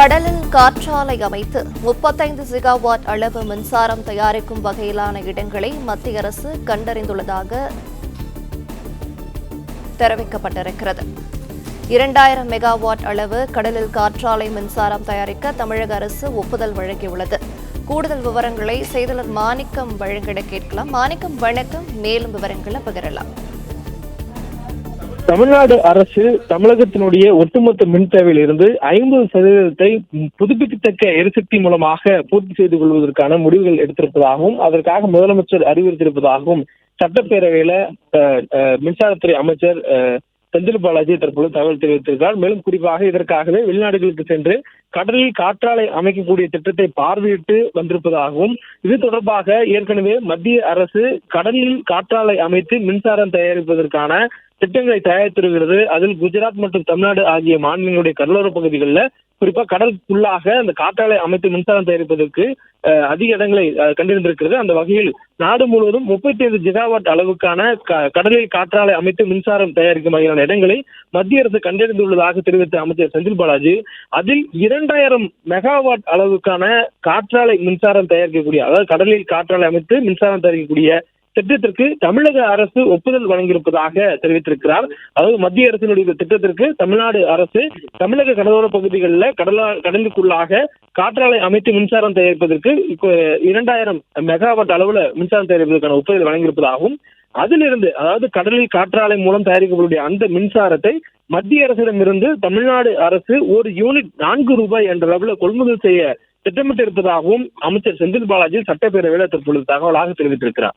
கடலில் காற்றாலை அமைத்து முப்பத்தைந்து ஜிகாவாட் அளவு மின்சாரம் தயாரிக்கும் வகையிலான இடங்களை மத்திய அரசு கண்டறிந்துள்ளதாக தெரிவிக்கப்பட்டிருக்கிறது. இரண்டாயிரம் மெகாவாட் அளவு கடலில் காற்றாலை மின்சாரம் தயாரிக்க தமிழக அரசு ஒப்புதல் வழங்கியுள்ளது. கூடுதல் விவரங்களை செய்தியாளர் மாணிக்கம் வழங்கிட கேட்கலாம். மாணிக்கம் வணக்கம். மேலும் விவரங்களை பகிரலாம். தமிழ்நாடு அரசு தமிழகத்தினுடைய ஒட்டுமொத்த மின் தேவையில் இருந்து ஐம்பது சதவீதத்தை புதுப்பிக்கத்தக்க எரிசக்தி மூலமாக பூர்த்தி செய்து கொள்வதற்கான முடிவுகள் எடுத்திருப்பதாகவும் அதற்காக முதலமைச்சர் அறிவுறுத்தியிருப்பதாகவும் சட்டப்பேரவையில மின்சாரத்துறை அமைச்சர் அஹ், செந்தில் பாலாஜி தற்போது தகவல் தெரிவித்திருக்கிறார். மேலும் குறிப்பாக இதற்காகவே வெளிநாடுகளுக்கு சென்று கடலில் காற்றாலை அமைக்கக்கூடிய திட்டத்தை பார்வையிட்டு வந்திருப்பதாகவும் இது தொடர்பாக ஏற்கனவே மத்திய அரசு கடலில் காற்றாலை அமைத்து மின்சாரம் தயாரிப்பதற்கான திட்டங்களை தயாரித்திருக்கிறது. அதில் குஜராத் மற்றும் தமிழ்நாடு ஆகிய மாநிலங்களுடைய கடலோர பகுதிகளில் குறிப்பா கடலுக்குள்ளாக அந்த காற்றாலை அமைத்து மின்சாரம் தயாரிப்பதற்கு அதிக இடங்களை அஹ், கண்டிருந்திருக்கிறது. அந்த வகையில் நாடு முழுவதும் முப்பத்தி ஐந்து ஜிகாவாட் அளவுக்கான க- கடலில் காற்றாலை அமைத்து மின்சாரம் தயாரிக்கும் வகையான இடங்களை மத்திய அரசு கண்டறிந்துள்ளதாக தெரிவித்த அமைச்சர் செந்தில் பாலாஜி அதில் இரண்டாயிரம் மெகாவாட் அளவுக்கான காற்றாலை மின்சாரம் தயாரிக்கக்கூடிய அதாவது கடலில் காற்றாலை அமைத்து மின்சாரம் தயாரிக்கக்கூடிய திட்டத்திற்கு தமிழக அரசு ஒப்புதல் வழங்கியிருப்பதாக தெரிவித்திருக்கிறார். அதாவது மத்திய அரசினுடைய திட்டத்திற்கு தமிழ்நாடு அரசு தமிழக கடலோர பகுதிகளில் கடலா கடலுக்குள்ளாக காற்றாலை அமைத்து மின்சாரம் தயாரிப்பதற்கு இரண்டாயிரம் மெகாவாட் அளவுல மின்சாரம் தயாரிப்பதற்கான ஒப்புதல் வழங்கியிருப்பதாகவும் அதிலிருந்து அதாவது கடலில் காற்றாலை மூலம் தயாரிக்கக்கூடிய அந்த மின்சாரத்தை மத்திய அரசிடமிருந்து தமிழ்நாடு அரசு ஒரு யூனிட் நான்கு ரூபாய் என்ற அளவுல கொள்முதல் செய்ய திட்டமிட்டிருப்பதாகவும் அமைச்சர் செந்தில் பாலாஜி சட்டப்பேரவையில் தற்பொழுது தகவலாக தெரிவித்திருக்கிறார்.